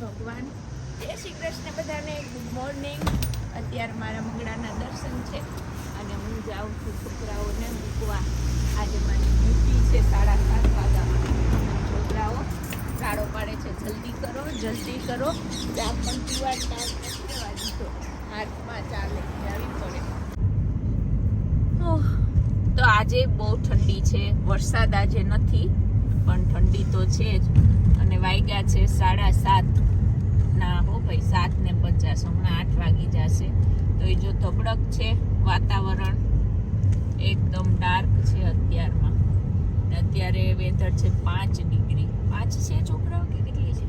ભગવાન. જય શ્રી કૃષ્ણ બધાને. ગુડ મોર્નિંગ અત્યારે મારા મંગળાના દર્શન છે. અને હું જાઉં છું છોકરાઓને મૂકવા. આજે મારી ડ્યુટી છે સાડા સાત વાગ્યામાં છોકરાઓ ગાળો પાડે છે. જલ્દી કરો જલ્દી કરો. ચા પણ પીવા ચા રહેવા દીધો હાથમાં ચા લઈને આવી પડે. તો આજે બહુ ઠંડી છે. વરસાદ આજે નથી, પણ ઠંડી તો છે જ. અને વાગ્યા છે સાડા સાત. ના હો ભાઈ સાત ને પચાસ. હમણાં આઠ વાગી જશે. તો એ જો ધબડક છે વાતાવરણ એકદમ ડાર્ક છે અત્યારમાં. ને અત્યારે વેધર છે પાંચ ડિગ્રી. પાંચ છે છોકરાઓ કે કેટલી છે?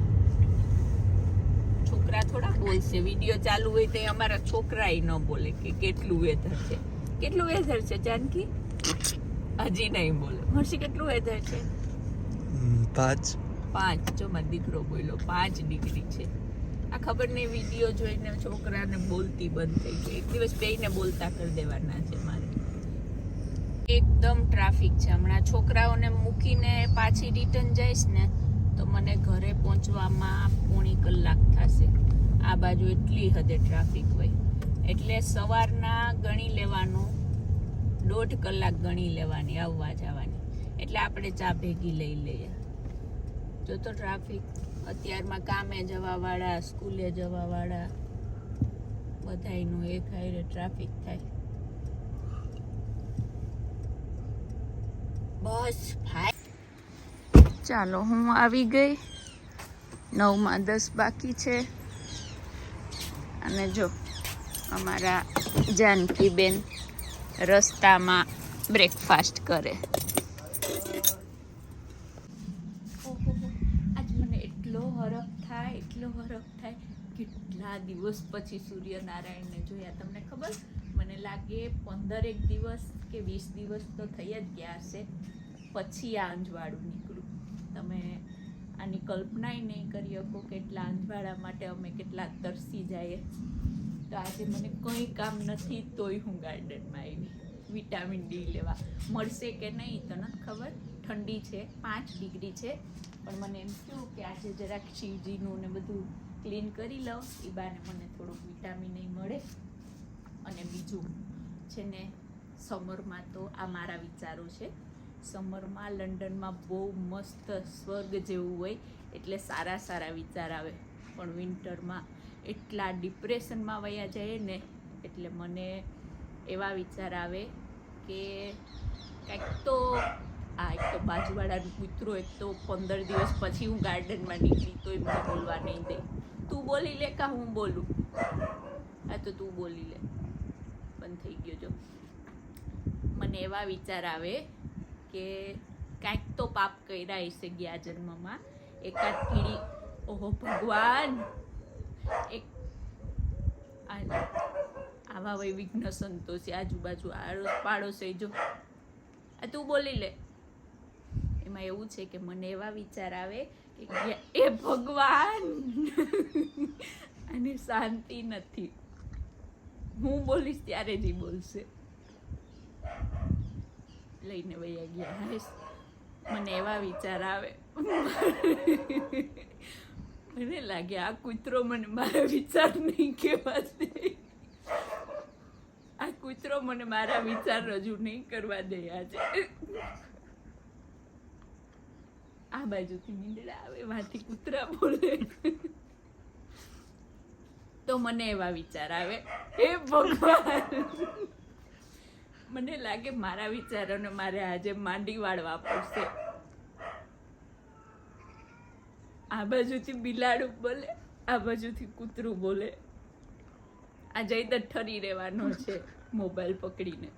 છોકરા થોડા બોલશે વીડિયો ચાલુ હોય તો અમારા છોકરા ન બોલે કે કેટલું વેધર છે. કેટલું વેધર છે જાનકી? હજી નહીં બોલે. હર્ષી કેટલું વેધર છે? પાંચ. પાંચ. જો મારો દીકરો બોલ્યો પાંચ ડિગ્રી છે. આ ખબર નહીં વીડિયો જોઈને છોકરાને બોલતી બંધ થઈ ગઈ. એક દિવસ બેયને બોલતા કરી દેવાના છે મારે. એકદમ ટ્રાફિક છે. હમણાં છોકરાઓને મૂકીને પાછી રિટર્ન જઈશ ને, તો મને ઘરે પહોંચવામાં પોણી કલાક થશે. આ બાજુ એટલી હદે ટ્રાફિક હોય એટલે સવારના ગણી લેવાનું, દોઢ કલાક ગણી લેવાની, આવવા જવાની. એટલે આપણે ચા ભેગી લઈ લઈએ. જો તો ટ્રાફિક અત્યારમાં કામે જવાવાળા, સ્કૂલે જવાવાળા, બધાયનું એક હારે ટ્રાફિક થાય. બસ ભાઈ. ચાલો, હું આવી ગઈ. નવમાં દસ બાકી છે. અને જો, અમારા જાનકીબેન રસ્તામાં બ્રેકફાસ્ટ કરે આજ મને એટલો હરખ થાય, એટલો હરખ થાય. કેટલા દિવસ પછી સૂર્યનારાયણને જોયા? તમને ખબર? મને લાગે પંદરેક દિવસ કે વીસ દિવસ તો થઈ જ ગયા હશે. પછી આ અંજવાળું નીકળ્યું. તમે આની કલ્પનાય નહીં કરી શકો કેટલા અંજવાળા માટે અમે કેટલા તરસી જઈએ. તો આજે મને કંઈ કામ નથી, તોય હું ગાર્ડનમાં આવી. વિટામિન ડી લેવા. મળશે કે નહીં તો નથી ખબર? ઠંડી છે, પાંચ ડિગ્રી છે. પણ મને એમ થયું કે આજે જરાક શિવજીનું ને બધું ક્લીન કરી લઉં. એ બાને મને થોડુંક વિટામિન મળે. અને બીજું છે ને સમરમાં તો આ મારા વિચારો છે. સમરમાં લંડનમાં બહુ મસ્ત સ્વર્ગ જેવું હોય એટલે સારા સારા વિચાર આવે. પણ વિન્ટરમાં એટલા ડિપ્રેશનમાં વયા જાય ને, એટલે મને એવા વિચાર આવે કે કંઈક તો આ એક તો બાજુવાળાનું કૂતરો એક તો પંદર દિવસ પછી હું ગાર્ડનમાં નીકળી તોય મને બોલવા નહીં દે. તું બોલી લે કા હું બોલું? આ તો તું બોલી લે. બંધ થઈ ગયો જો. મને એવા વિચાર આવે કે કાંઈક તો પાપ કર્યા હશે ગયા જન્મમાં. એકાદ કીડી, ઓહો ભગવાન! એક આવા વૈવિઘ્ન સંતોષી આજુબાજુ આડોશ પાડોશ જો. આ તું બોલી લે. એમાં એવું છે કે મને એવા વિચાર આવે કે એ ભગવાન અને શાંતિ નથી. હું બોલીશ ત્યારે જ બોલશે. લઈને વૈયા ગયા. હાઈશ મને એવા વિચાર આવે. મને લાગે આ કૂતરો મને મારા વિચાર નહીં કહેવા દે. આ કૂતરો મને મારા વિચાર રજૂ નહીં કરવા દે આજે. આ બાજુથી નીંદડા આવે વાથી કૂતરા બોલે. તો મને એવા વિચાર આવે. હે ભગવાન! મને લાગે મારા વિચારોને મારે આજે માંડી વાળવા પડશે. આ બાજુથી બિલાડું બોલે, આ બાજુથી કૂતરું બોલે. આ જઈદર ઠરી રહેવાનો છે મોબાઈલ પકડીને.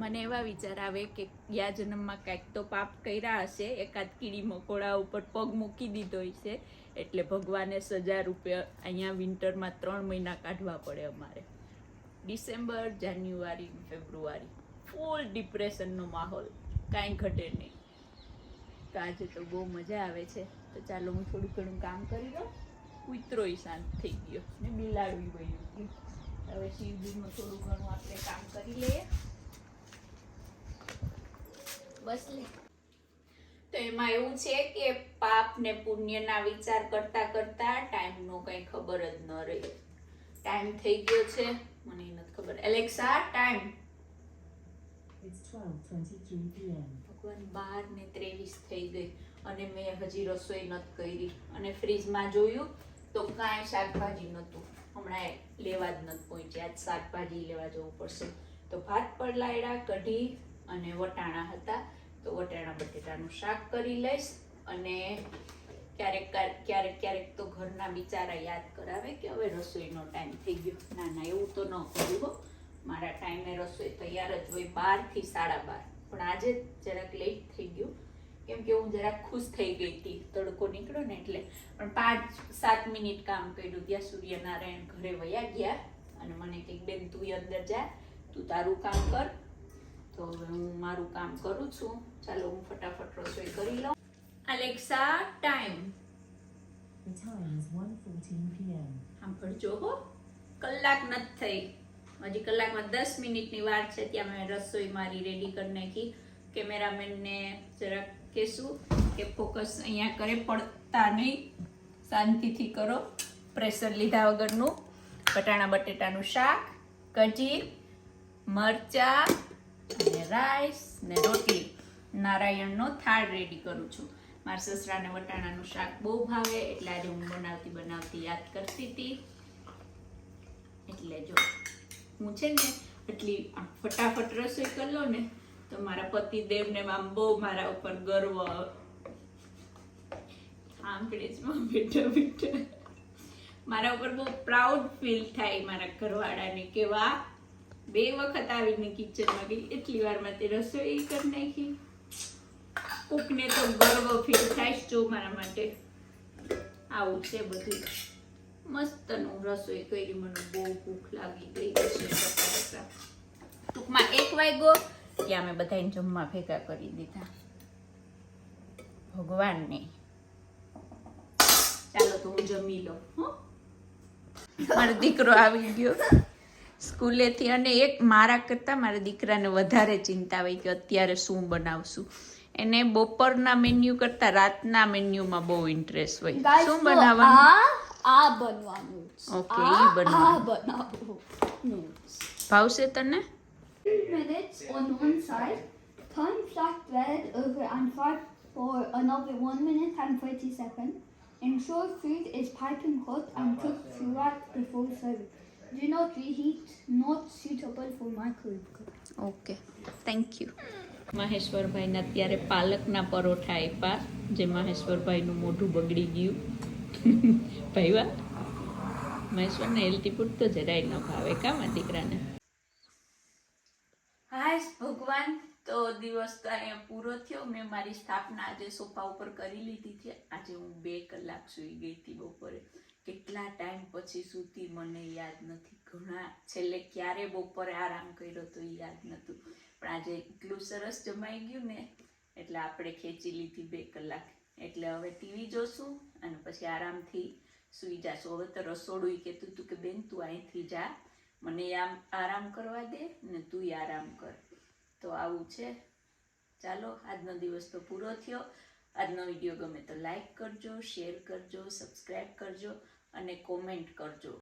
મને એવા વિચાર આવે કે ગયા જન્મમાં કાંઈક તો પાપ કર્યા હશે, એકાદ કીડી મકોડા ઉપર પગ મૂકી દીધો હશે, એટલે ભગવાને સજા રૂપે અહીંયા વિન્ટરમાં ત્રણ મહિના કાઢવા પડે અમારે. ડિસેમ્બર, જાન્યુઆરી, ફેબ્રુઆરી. ફૂલ ડિપ્રેશનનો માહોલ. કાંઈ ઘટે નહીં. તો આજે તો બહુ મજા આવે છે. તો ચાલો હું થોડું ઘણું કામ કરી દઉં કૂતરોય શાંત થઈ ગયો. ને બિલાડું વયું ગયું હવે શિવજીનું થોડું ઘણું આપણે કામ કરી લઈએ. બસ લે તો એમાં એવું છે કે પાપ ને પુણ્યના વિચાર કરતા કરતા ટાઈમનો કંઈ ખબર જ ન રહી. ટાઈમ થઈ ગયો છે. મને નથી ખબર. Alexa time. It's 12:23 p.m. ભગવાન બાર ને ત્રેવીસ થઈ ગઈ અને મેં હજી રસોઈ નથી કરી. અને ફ્રીજમાં જોયું તો કાંઈ શાકભાજી નહોતું. હમણાં એ લેવા જ નથી પહોંચ્યા. આજ શાકભાજી લેવા જવું પડશે. તો ભાત પડલાયડા કઢી અને વટાણા હતા. તો વટાણા, બટેટાનું શાક કરી લઈશ અને ક્યારેક ક્યારેક ક્યારેક તો ઘરના બિચારા યાદ કરાવે કે હવે રસોઈનો ટાઈમ થઈ ગયો. ના ના, એવું તો ન કરવું હો. મારા ટાઈમે રસોઈ તૈયાર જ હોય બારથી સાડા બાર. પણ આજે જરાક લેટ થઈ ગયું. કેમ કે હું જરાક ખુશ થઈ ગઈ હતી. તડકો નીકળ્યો ને એટલે. પણ પાંચ, સાત મિનિટ કામ કર્યું. ત્યાં સૂર્યનારાયણ ઘરે વયા ગયા અને મને કંઈક બેન, તું અંદર જા. તું તારું કામ કર. તો હવે હું મારું કામ કરું છું. ચાલો હું ફટાફટ રસોઈ કરી લઉં. Alexa time The time is 1:14 p.m. સાંભળજો હો. કલાક નથી થઈ. હજી કલાકમાં દસ મિનિટની વાર છે ત્યાં મેં રસોઈ મારી રેડી કરી નાખી. કેમેરામેનને જરાક કહેશું કે ફોકસ અહીંયા કરે પડતા નહીં. શાંતિથી કરો. પ્રેશર લીધા વગરનું. બટાણા બટેટાનું શાક કઢી મરચા રાઈસ ને રોટલી. નારાયણનો થાળ રેડી કરું છું. મારા સસરાને વટાણાનું શાક બહુ ભાવે એટલે આજે હું બનાવતી બનાવતી યાદ કરતી હતી. એટલે જો, હું છે ને એટલી ફટાફટ રસોઈ કરી લો ને, તો મારા પતિદેવને આમ બહુ મારા ઉપર ગર્વ આંકડેજમાં બેઠા બેઠા. મારા ઉપર બહુ પ્રાઉડ ફીલ થાય મારા ઘરવાળાને કે વાહ બે વખત આવીને કિચનમાં ગઈ, એટલી વારમાં તે રસોઈ કરી નાખી. કોકને તો ગર્વ ફીલ થાય જો મારા માટે. આવું છે બધું. મસ્તનું રસોઈ કરી મને બહુ ભૂખ લાગી ગઈ છે ટૂંકમાં એક વાગ્યો, ત્યાં અમે બધાને જમવા ભેગા કરી દીધા. ભગવાનને. ચાલો તો હું જમી લઉં, હો. મારો દીકરો આવી ગયો. સ્કૂલેથી અને એક મારા કરતાં મારા દીકરાને વધારે ચિંતા હોય કે અત્યારે શું બનાવશું એને બપોરના મેન્યુ કરતાં રાતના મેન્યુમાં બહુ ઇન્ટરેસ્ટ હોય શું બનાવવાનું આ બનવાનું આ- ઈ બનાવવાનું. ભાવશે તને minutes on one side, turn flat bread over and fry for another 1 minute and 30 seconds. Ensure food is piping hot and cook throughout before serving. Do not reheat, not suitable for microwave. Okay thank you મહેશ્વરભાઈને અત્યારે પાલકના પરોઠા આપ્યા જે મહેશ્વરભાઈનું મોઢું બગડી ગયું. ભાઈ વાહ. મહેશ્વરને healthy food તો જરાય ન ભાવે કા મારા દીકરાને? હાય ભગવાન તો દિવસ તો અહીંયા પૂરો થયો. મેં મારી સ્થાપના આજે સોફા ઉપર કરી લીધી છે. આજે હું બે કલાક સૂઈ ગઈ હતી બપોરે. કેટલા ટાઈમ પછી સૂતી મને યાદ નથી. ઘણા છેલ્લે ક્યારે બપોરે આરામ કર્યો તો એ યાદ નહોતું. પણ આજે એટલું સરસ જમાઈ ગયું ને, એટલે આપણે ખેંચી લીધી બે કલાક. એટલે હવે ટીવી જોશું અને પછી આરામથી સૂઈ જાશું. હવે તો રસોડું કહેતું હતું કે, બેન, તું અહીંથી જા. મને આમ આરામ કરવા દે ને તું આરામ કર. તો આવું છે. ચાલો, આજનો દિવસ તો પૂરો થયો. આજનો વીડિયો ગમે તો લાઈક કરજો શેર કરજો સબસ્ક્રાઈબ કરજો અને કોમેન્ટ કરજો.